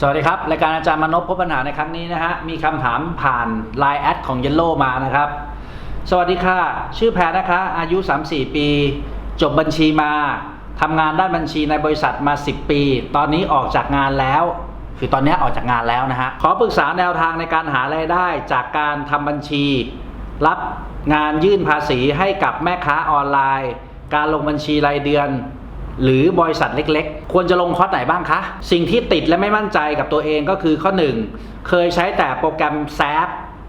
สวัสดีครับ รายการอาจารย์มนพพบปัญหาในครั้งนี้นะฮะ มีคำถามผ่าน Line แอดของ Yellow มานะครับ สวัสดีค่ะ ชื่อแพรนะคะ อายุ 34 ปี จบบัญชีมาทำงานด้านบัญชีในบริษัทมา 10 ปี ตอนนี้ออกจากงานแล้ว คือตอนนี้ออกจากงานแล้วนะฮะ ขอปรึกษาแนวทางในการหารายได้จากการทำบัญชี รับงานยื่นภาษีให้กับแม่ค้าออนไลน์ การลงบัญชีรายเดือน หรือบริษัทเล็กๆ ควรจะลงคอร์สไหนบ้างคะ สิ่งที่ติดและไม่มั่นใจกับตัวเองก็คือข้อ 1 เคยใช้แต่โปรแกรมแซฟ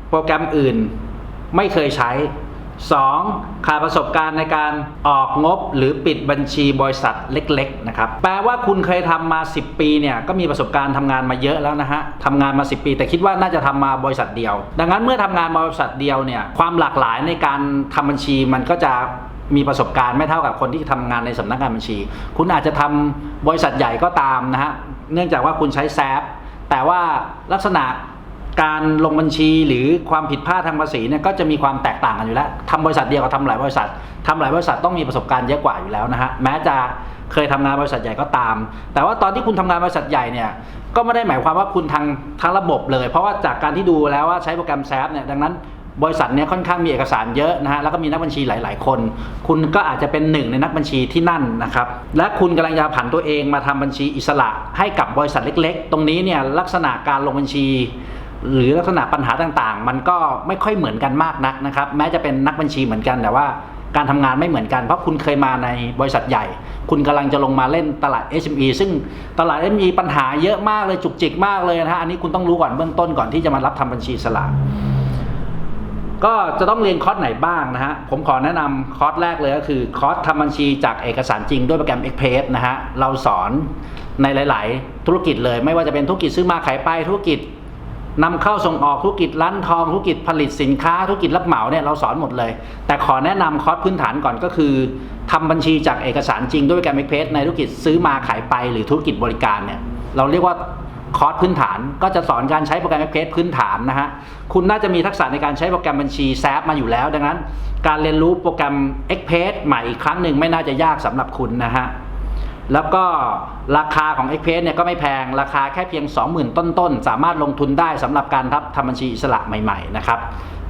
โปรแกรมอื่น ไม่เคยใช้ 2. ขาดประสบการณ์ในการออกงบหรือปิดบัญชีบริษัทเล็กๆนะครับแปลว่าคุณเคยทำมา 10 ปีเนี่ยก็มีประสบการณ์ทำงานมาเยอะแล้วนะฮะทำงานมา 10 ปี แต่คิดว่าน่าจะทำมาบริษัทเดียว ดังนั้นเมื่อทำงานบริษัทเดียวเนี่ยความหลากหลายในการทำบัญชีมันก็จะ มีประสบการณ์ไม่เท่ากับคนที่ทำงานในสำนักงานบัญชี คุณอาจจะทำบริษัทใหญ่ก็ตามนะฮะ เนื่องจากว่าคุณใช้แซฟแต่ว่าลักษณะการลงบัญชีหรือความผิดพลาดทางภาษีเนี่ยก็จะมีความแตกต่างกันอยู่แล้วทำบริษัทเดียวกับทำหลายบริษัททำหลายบริษัทต้องมีประสบการณ์เยอะกว่าอยู่แล้วนะฮะแม้จะเคยทำงานบริษัทใหญ่ก็ตาม แต่ว่าตอนที่คุณทำงานบริษัทใหญ่เนี่ยก็ไม่ได้หมายความว่าคุณทางทั้งระบบเลย เพราะว่าจากการที่ดูแล้วว่าใช้โปรแกรมแซฟเนี่ยดังนั้น บริษัทเนี้ค่อนข้างมีเอกสารเยอะนะฮะแล้วก็มีนักบัญชีหลาย ๆ คน คุณก็อาจจะเป็นหนึ่งในนักบัญชีที่นั่นนะครับและคุณกำลังจะผันตัวเองมาทำบัญชีอิสระให้กับบริษัทเล็ก ๆ ตรงนี้เนี่ยลักษณะการลงบัญชี หรือลักษณะปัญหาต่างๆ มันก็ไม่ค่อยเหมือนกันมากนักนะครับแม้จะเป็นนักบัญชีเหมือนกันแต่ว่าการทำงานไม่เหมือนกันเพราะคุณเคยมาในบริษัทใหญ่ คุณกำลังจะลงมาเล่นตลาด SME ซึ่งตลาด SME ปัญหาเยอะมากเลยจุกจิกมากเลยนะฮะอันนี้คุณต้องรู้ก่อนเบื้องต้นก่อนที่จะมารับทำบัญชีอิสละก็็จะต้องเรียนคอร์สไหนบ้างนะฮะ ผมขอแนะนำคอร์สแรกเลยก็คือคอร์สทำบัญชีจากเอกสารจริงด้วยโปรแกรม Express นะฮะ เราสอนในหลาย ๆ ธุรกิจเลย ไม่ว่าจะเป็นธุรกิจซื้อมาขายไปธุรกิจนำเข้าส่งออกธุรกิจร้านทองธุรกิจผลิตสินค้าธุรกิจรับเหมาเนี่ยเราสอนหมดเลย แต่ขอแนะนำคอร์สพื้นฐานก่อนก็คือทำบัญชีจากเอกสารจริงด้วยโปรแกรม Express ในธุรกิจซื้อมาขายไปหรือธุรกิจบริการเนี่ยเราเรียกว่า คอร์สพื้นฐานก็จะสอนการใช้โปรแกรม Express พื้นฐานนะฮะ คุณน่าจะมีทักษะในการใช้โปรแกรมบัญชีแซฟมาอยู่แล้ว ดังนั้น การเรียนรู้โปรแกรม Express ใหม่อีกครั้งหนึ่งไม่น่าจะยากสำหรับคุณนะฮะ แล้วก็ราคาของ Express เนี่ยก็ไม่แพง ราคาแค่เพียง 20,000 ต้นๆ สามารถลงทุนได้สำหรับการทับทำบัญชีอิสระใหม่ๆนะครับ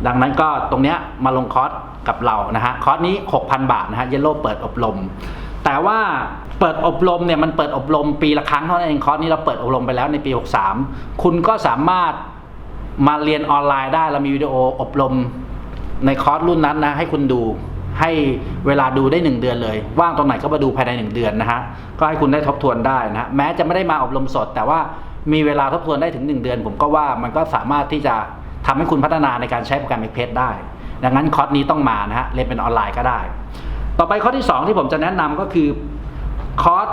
ดังนั้นก็ตรงเนี้ยมาลงคอร์สกับเรานะฮะ คอร์สนี้ 6,000 บาทนะฮะ เยลโล่เปิดอบรม แต่ว่าเปิดอบรมเนี่ยมันเปิดอบรมปีละครั้งเท่านั้นเองคอร์สนี้เราเปิดอบรมไปแล้วในปี 63 คุณก็สามารถมาเรียนออนไลน์ได้เรามีวิดีโออบรมในคอร์สรุ่นนั้นนะให้คุณดูให้เวลาดูได้ 1 เดือนเลย ว่างตรงไหนก็มาดูภายใน 1 เดือนนะฮะ ก็ให้คุณได้ทบทวนได้นะฮะแม้จะไม่ได้มาอบรมสด แต่ว่ามีเวลาทบทวนได้ถึง 1 เดือน ผมก็ว่ามันก็สามารถที่จะทำให้คุณพัฒนาในการใช้โปรแกรม Express ได้ ดังนั้นคอร์สนี้ต้องมานะฮะเรียนเป็นออนไลน์ก็ได้ ต่อไปข้อที่ 2 ที่ผมจะแนะนำก็คือคอร์ส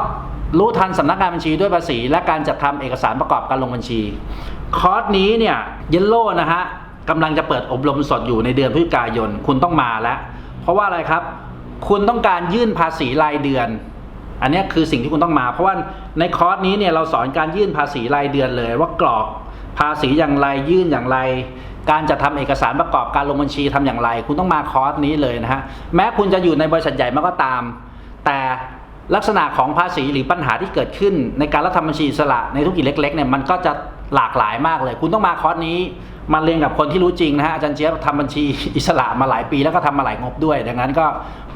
รู้ทันสำนักงานบัญชีด้วยภาษี และการจัดทำเอกสารประกอบการลงบัญชี คอร์สนี้เนี่ยเยลโล่นะฮะกำลังจะเปิดอบรมสดอยู่ในเดือนพฤศจิกายนคุณต้องมาแล้ว เพราะว่าอะไรครับ คุณต้องการยื่นภาษีรายเดือน อันนี้คือสิ่งที่คุณต้องมา เพราะว่าในคอร์สนี้เนี่ยเราสอนการยื่นภาษีรายเดือนเลยว่ากรอก ภาษีอย่างไรยื่นอย่างไร การจะทำเอกสารประกอบการลงบัญชีทำอย่างไร คุณต้องมาคอร์สนี้เลยนะฮะแม้คุณจะอยู่ในบริษัทใหญ่มาก็ตาม แต่ลักษณะของภาษีหรือปัญหาที่เกิดขึ้น ในการรับทำบัญชีสระในธุรกิจเล็กๆเนี่ยมันก็จะหลากหลายมากเลย คุณต้องมาคอร์สนี้มาเรียนกับคนที่รู้จริงนะฮะอาจารย์เจี๊ยบทำบัญชีอิสระมาหลายปีแล้วก็ทำมาหลายงบด้วย ดังนั้นก็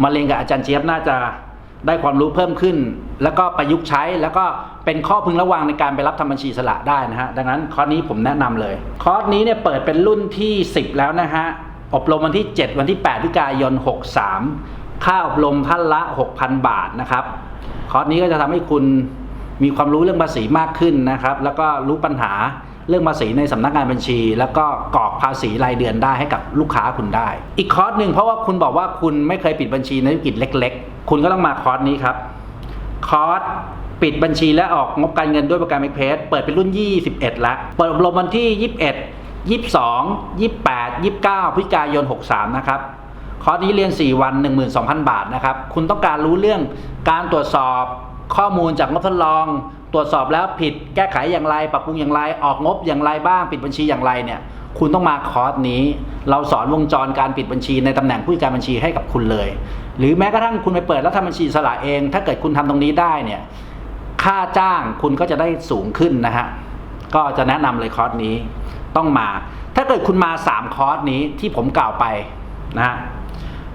มาเรียนกับอาจารย์เจี๊ยบน่าจะ ได้ความรู้เพิ่มขึ้น แล้วก็ประยุกต์ใช้แล้วก็เป็นข้อพึงระวังในการไปรับทำบัญชีสระได้นะฮะดังนั้นคอร์สนี้ผมแนะนำเลย คอร์สนี้เนี่ยเปิดเป็นรุ่นที่ 10 แล้วนะฮะอบรมวันที่ 7 วันที่8พฤศจิกายน 63 ค่าอบรมท่านละ 6,000 บาทนะครับ คอร์สนี้ก็จะทำให้คุณมีความรู้เรื่องภาษีมากขึ้นนะครับ แล้วก็รู้ปัญหา เรื่องภาษีในสำนักงานบัญชี แล้วก็กรอกภาษีรายเดือนได้ให้กับลูกค้าคุณได้ อีกคอร์สหนึ่งเพราะว่าคุณบอกว่าคุณไม่เคยปิดบัญชีในธุรกิจเล็ก ๆ คุณก็ต้องมาคอร์สนี้ครับคอร์สปิดบัญชีและออกงบการเงินด้วยโปรแกรม Express เปิดเป็นรุ่น 21 แล้ว เปิดอบรมวันที่ 21 22 28 29 พฤศจิกายน 63 นะครับ คอร์สนี้เรียน 4 วัน 12,000 บาทนะครับ คุณต้องการรู้เรื่องการตรวจสอบ ข้อมูลจากงบทดลอง ตรวจสอบแล้วผิดแก้ไขอย่างไร ปรับปรุงอย่างไร ออกงบอย่างไรบ้าง ปิดบัญชีอย่างไรเนี่ย คุณต้องมาคอร์สนี้ เราสอนวงจรการปิดบัญชีในตำแหน่งผู้จัดการบัญชีให้กับคุณเลย หรือแม้กระทั่งคุณไปเปิดแล้วทำบัญชีสละเอง ถ้าเกิดคุณทำตรงนี้ได้เนี่ย ค่าจ้างคุณก็จะได้สูงขึ้นนะฮะ ก็จะแนะนำเลยคอร์สนี้ ต้องมา ถ้าเกิดคุณมา 3 คอร์สนี้ที่ผมกล่าวไปนะฮะ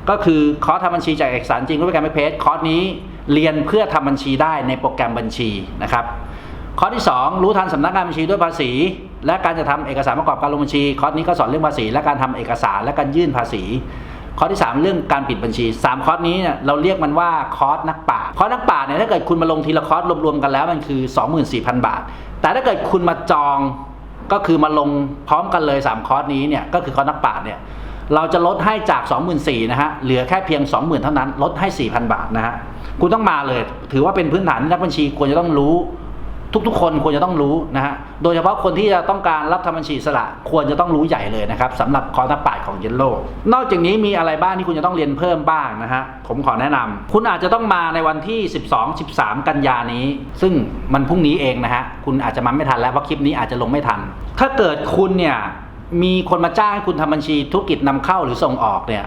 ก็คือคอร์สทำบัญชีจากเอกสารจริงรูปแบบไม่เพจคอร์สนี้ เรียนเพื่อทำบัญชีได้ในโปรแกรมบัญชีนะครับคอที่ 2 รู้ทันสำนักงานบัญชีด้วยภาษี และการจะทำเอกสารประกอบการลงบัญชี คอร์สนี้ก็สอนเรื่องภาษี และการทำเอกสารและการยื่นภาษีคอที่ 3 เรื่องการปิดบัญชี 3 คอร์สนี้เนี่ยเราเรียกมันว่าคอร์สนักป่าคอร์สนักป่าเนี่ยถ้าเกิดคุณมาลงทีละคอร์สรวมๆกันแล้วมันคือ 24,000 บาท แต่ถ้าเกิดคุณมาจองก็คือมาลงพร้อมกันเลย 3 คอร์สนี้เนี่ยก็คือคอร์สนักป่าเนี่ยเราจะลดให้จาก 24,000นะฮะเหลือแค่เพียง 20,000 เท่านั้นลดให้ 4,000 บาทนะฮะ คุณต้องมาเลย ถือว่าเป็นพื้นฐานที่นักบัญชีควรจะต้องรู้ ทุกๆ คนควรจะต้องรู้นะฮะโดยเฉพาะคนที่จะต้องการรับทำบัญชีสระควรจะต้องรู้ใหญ่เลยนะครับสำหรับคอร์สป่าชญ์ของเยลโลนอกจากนี้มีอะไรบ้างที่คุณจะต้องเรียนเพิ่มบ้างนะฮะผมขอแนะนำคุณอาจจะต้องมาในวันที่ 12 13 กันยานี้ ซึ่งมันพรุ่งนี้เองนะฮะคุณอาจจะมาไม่ทันแล้วเพราะคลิปนี้อาจจะลงไม่ทัน ถ้าเกิดคุณเนี่ยมีคนมาจ้างให้คุณทำบัญชีธุรกิจนำเข้าหรือส่งออกเนี่ย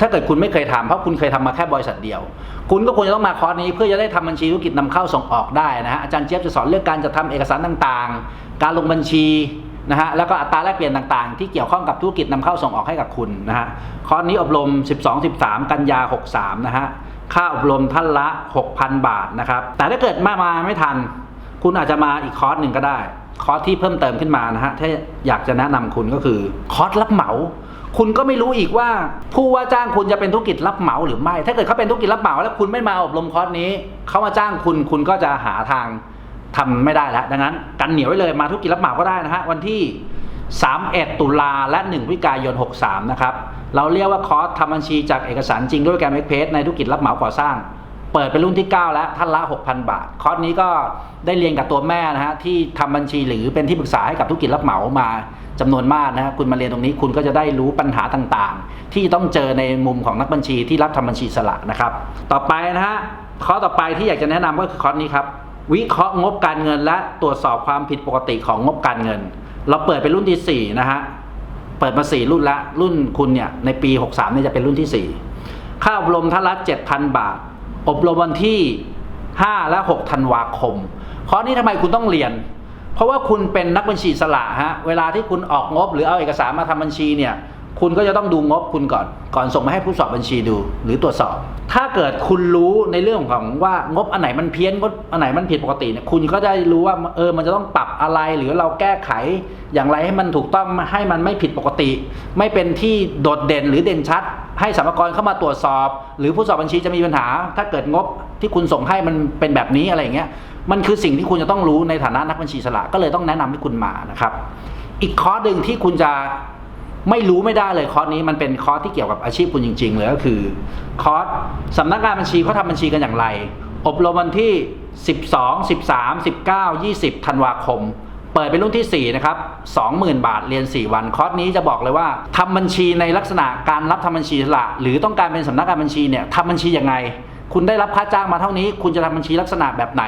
ถ้าเกิดคุณไม่เคยทำเพราะคุณเคยทำมาแค่บริษัทเดียว คุณก็ควรจะต้องมาคอร์สนี้เพื่อจะได้ทำบัญชีธุรกิจนำเข้าส่งออกได้นะฮะอาจารย์เจี๊ยบจะสอนเรื่องการจัดทำเอกสารต่างๆ การลงบัญชีนะฮะแล้วก็อัตราแลกเปลี่ยนต่างๆ ที่เกี่ยวข้องกับธุรกิจนำเข้าส่งออกให้กับคุณนะฮะคอร์สนี้อบรม 12-13 กันยา 63 นะฮะค่าอบรมท่านละ 6,000 บาทนะครับแต่ถ้าเกิดมามาไม่ทัน คุณอาจจะมาอีกคอร์สหนึ่งก็ได้ คอร์สที่เพิ่มเติมขึ้นมานะฮะถ้าอยากจะแนะนำคุณก็คือคอร์สรับเหมา คุณก็ไม่รู้อีกว่า ผู้ว่าจ้างคุณจะเป็นธุรกิจรับเหมาหรือไม่ ถ้าเกิดเขาเป็นธุรกิจรับเหมาแล้วคุณไม่มาอบรมคอร์สนี้ เขามาจ้างคุณคุณก็จะหาทางทำไม่ได้แล้วดังนั้นกันเหนียวไว้เลยมาธุรกิจรับเหมาก็ได้นะฮะวันที่ 31 ตุลาและ1พฤศจิกายน 63 นะครับ เราเรียกว่าคอร์สทำบัญชีจากเอกสารจริงด้วยแกรมเอ็กเพสในธุรกิจรับเหมาก่อสร้าง เปิดเป็นรุ่นที่ 9 แล้วท่านละ 6,000 บาท คอร์สนี้ก็ได้เรียนกับตัวแม่นะฮะที่ทำบัญชีหรือเป็นที่ปรึกษาให้กับธุรกิจรับเหมามาจำนวนมากนะฮะคุณมาเรียนตรงนี้คุณก็จะได้รู้ปัญหาต่างๆ ที่ต้องเจอในมุมของนักบัญชีที่รับทำบัญชีสละนะครับ ต่อไปนะฮะคอร์สต่อไปที่อยากจะแนะนำก็คือคอร์สนี้ครับวิเคราะห์งบการเงินและตรวจสอบความผิดปกติของงบการเงิน เราเปิดเป็นรุ่นที่4นะฮะเปิดมา 4 รุ่นละรุ่นคุณเนี่ยในปี 63เนี่ยจะเป็นรุ่นที่ 4 ค่าอบรมท่านละ7,000 บาท อบรมวันที่ 5 และ 6 ธันวาคมคอนี้ทำไมคุณต้องเรียน เพราะว่าคุณเป็นนักบัญชีสละฮะ เวลาที่คุณออกงบ หรือเอาเอกสารมาทำบัญชีเนี่ย คุณก็จะต้องดูงบคุณก่อน ก่อนส่งมาให้ผู้สอบบัญชีดู หรือตรวจสอบ ถ้าเกิดคุณรู้ในเรื่องของว่างบอันไหนมันเพี้ยนงบอันไหนมันผิดปกติเนี่ยคุณก็ได้รู้ว่าเออมันจะต้องปรับอะไรหรือเราแก้ไข อย่างไรให้มันถูกต้องให้มันไม่ผิดปกติ ไม่เป็นที่โดดเด่นหรือเด่นชัด ให้สรรพากรเข้ามาตรวจสอบ หรือผู้สอบบัญชีจะมีปัญหา ถ้าเกิดงบที่คุณส่งให้มันเป็นแบบนี้อะไรอย่างเงี้ยมันคือสิ่งที่คุณจะต้องรู้ในฐานะนักบัญชีสละก็เลยต้องแนะนำให้คุณมานะครับ อีกคอร์สหนึ่งที่คุณจะไม่รู้ไม่ได้เลยคอร์สนี้มันเป็นคอร์สที่เกี่ยวกับอาชีพคุณจริง ๆ เลยก็คือคอร์สสำนักงานบัญชีเขาทำบัญชีกันอย่างไร อบรมวันที่ 12 13 19 20 ธันวาคม เปิดเป็นรุ่นที่ 4 นะครับ 20,000 บาทเรียน 4 วัน คอร์สนี้จะบอกเลยว่าทำบัญชีในลักษณะการรับทำบัญชีสละหรือต้องการเป็นสำนักงานบัญชีเนี่ยทำบัญชียังไง คุณได้รับค่าจ้างมาเท่านี้ คุณจะทำบัญชีลักษณะแบบไหน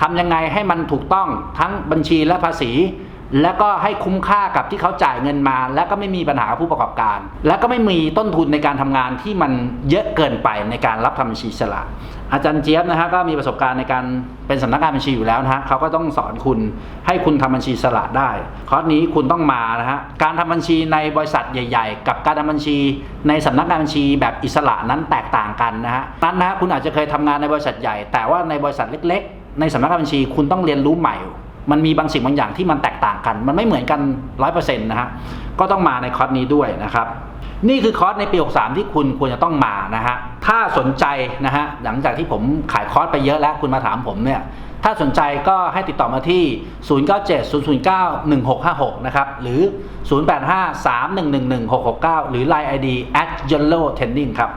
ทำยังไงให้มันถูกต้องทั้งบัญชีและภาษี แล้วก็ให้คุ้มค่ากับที่เขาจ่ายเงินมา แล้วก็ไม่มีปัญหาผู้ประกอบการ แล้วก็ไม่มีต้นทุนในการทำงานที่มันเยอะเกินไปในการรับทำบัญชีสละ อาจารย์เจี๊ยบนะฮะก็มีประสบการณ์ในการเป็นสำนักงานบัญชีอยู่แล้วนะฮะเขาก็ต้องสอนคุณให้คุณทำบัญชีสละได้คอร์สนี้คุณต้องมานะฮะการทำบัญชีในบริษัทใหญ่ ๆ กับการทำบัญชี ในสำนักงานบัญชีแบบอิสระนั้นแตกต่างกันนะฮะนั้นนะคุณอาจจะเคยทำงานในบริษัทใหญ่ แต่ว่าในบริษัทเล็ก ๆ ในสำนักงานบัญชีคุณต้องเรียนรู้ใหม่มันมีบางสิ่งบางอย่างที่มันแตกต่างกัน มันไม่เหมือนกันร้อยเปอร์เซ็นต์นะฮะ ก็ต้องมาในคอร์สนี้ด้วยนะครับ นี่คือคอร์สในปี 63 ที่คุณควรจะต้องมานะฮะถ้าสนใจนะฮะหลังจากที่ผมขายคอร์สไปเยอะแล้วคุณมาถามผมเนี่ยถ้าสนใจก็ให้ติดต่อมาที่ 0970091656 นะครับ หรือ 0853111669 หรือ Line ID at yellow trending ครับ